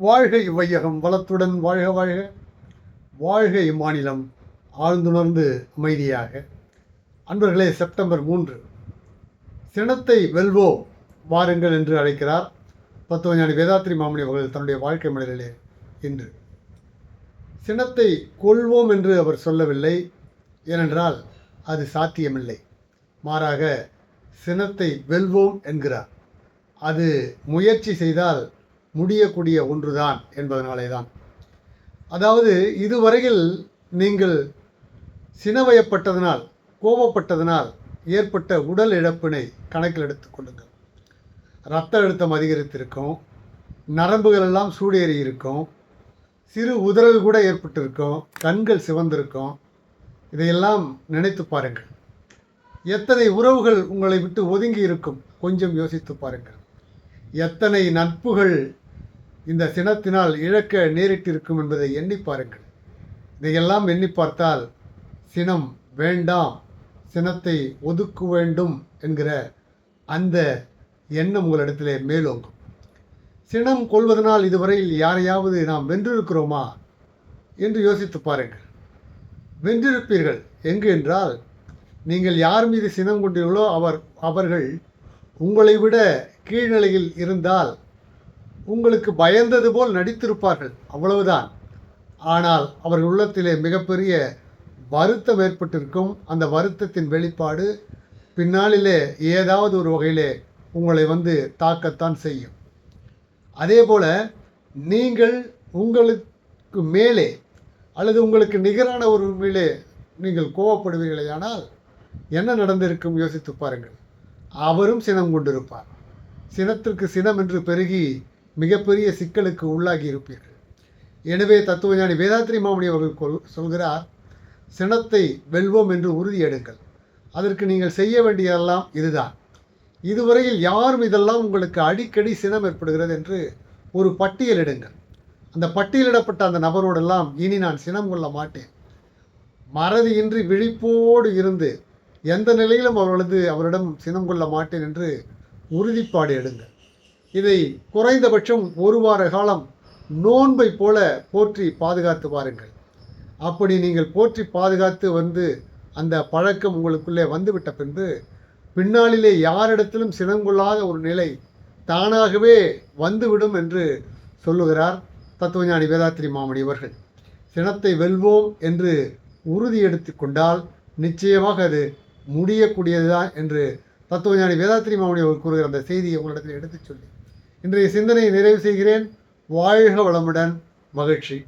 வாழ்க இவ்வையகம் வளத்துடன் வாழ்க வாழ்க. வாழ்க இம்மாநிலம் ஆழ்ந்துணர்ந்து அமைதியாக. அன்பர்களே செப்டம்பர் மூன்று. சினத்தை வெல்வோம் வாருங்கள் என்று அழைக்கிறார் தத்துவஞானி வேதாத்ரி மாமணி அவர்கள் தன்னுடைய வாழ்க்கை மலரிலே இன்று. சினத்தை கொள்வோம் என்று அவர் சொல்லவில்லை. ஏனென்றால் அது சாத்தியமில்லை. மாறாக சினத்தை வெல்வோம் என்கிறார். அது முயற்சி செய்தால் முடியக்கூடிய ஒன்றுதான் என்பதனாலே தான் அதாவது இதுவரையில் நீங்கள் சினவயப்பட்டதனால் கோபப்பட்டதனால் ஏற்பட்ட உடல் இழப்பினை கணக்கில் எடுத்துக் கொள்ளுங்கள். இரத்த அழுத்தம் அதிகரித்திருக்கும் நரம்புகள் எல்லாம் சூடேறி இருக்கும் சிறு உதறல் கூட ஏற்பட்டிருக்கும் கண்கள் சிவந்திருக்கும். இதையெல்லாம் நினைத்து பாருங்கள். எத்தனை உறவுகள் உங்களை விட்டு ஒதுங்கி இருக்கும் கொஞ்சம் யோசித்து பாருங்கள். எத்தனை நட்புகள் இந்த சினத்தினால் இழக்க நேரிட்டிருக்கும் என்பதை எண்ணி பாருங்கள். இதையெல்லாம் எண்ணி பார்த்தால் சினம் வேண்டாம் சினத்தை ஒதுக்க வேண்டும் என்கிற அந்த எண்ணம் உங்களிடத்திலே மேலோங்கும். சினம் கொள்வதனால் இதுவரையில் யாரையாவது நாம் வென்றிருக்கிறோமா என்று யோசித்து பாருங்கள். வென்றிருப்பீர்கள். எங்கு என்றால் நீங்கள் யார் மீது சினம் கொண்டீர்களோ அவர் அவர்கள் உங்களை விட கீழ்நிலையில் இருந்தால் உங்களுக்கு பயந்தது போல் நடித்திருப்பார்கள். அவ்வளவுதான். ஆனால் அவர்கள் உள்ளத்திலே மிகப்பெரிய வருத்தம் ஏற்பட்டிருக்கும். அந்த வருத்தத்தின் வெளிப்பாடு பின்னாளிலே ஏதாவது ஒரு வகையிலே உங்களை வந்து தாக்கத்தான் செய்யும். அதே போல நீங்கள் உங்களுக்கு மேலே அல்லது உங்களுக்கு நிகரான ஒரு மேலே நீங்கள் கோவப்படுவீர்களேயானால் என்ன நடந்திருக்கும் யோசித்து பாருங்கள். அவரும் சினம் கொண்டிருப்பார். சினத்திற்கு சினம் என்று பெருகி மிகப்பெரிய சிக்கலுக்கு உள்ளாகி இருப்பீர்கள். எனவே தத்துவஞானி வேதாத்ரி மாமணி அவர்கள் சொல்கிறார் சினத்தை வெல்வோம் என்று உறுதியெடுங்கள் அதற்கு நீங்கள் செய்ய வேண்டியதெல்லாம் இதுதான். இதுவரையில் யாரும் இதெல்லாம் உங்களுக்கு அடிக்கடி சினம் ஏற்படுகிறது என்று ஒரு பட்டியலிடுங்கள் அந்த பட்டியலிடப்பட்ட அந்த நபரோடெல்லாம் இனி நான் சினம் கொள்ள மாட்டேன். மறதியின்றி விழிப்போடு இருந்து எந்த நிலையிலும் அவர்களது அவரிடம் சினம் கொள்ள மாட்டேன் என்று உறுதிப்பாடு எடுங்கள். இதை குறைந்தபட்சம் ஒரு வார காலம் நோன்பை போல போற்றி பாதுகாத்து பாருங்கள் அப்படி நீங்கள் போற்றி பாதுகாத்து வந்து அந்த பழக்கம் உங்களுக்குள்ளே வந்துவிட்ட பின்பு பின்னாளிலே யாரிடத்திலும் சினங்கொள்ளாத ஒரு நிலை தானாகவே வந்துவிடும் என்று சொல்லுகிறார் தத்துவஞானி வேதாத்திரி மாமணி அவர்கள். சினத்தை வெல்வோம் என்று உறுதி எடுத்து கொண்டால் நிச்சயமாக அது முடியக்கூடியதுதான் என்று தத்துவஞானி வேதாத்திரி மாமணி அவர் கூறுகிற அந்த செய்தியை உங்களிடத்தில் எடுத்துச் சொல்லி இன்றைய சிந்தனையை நிறைவு செய்கிறேன். வாழ்க வளமுடன். மகிழ்ச்சி.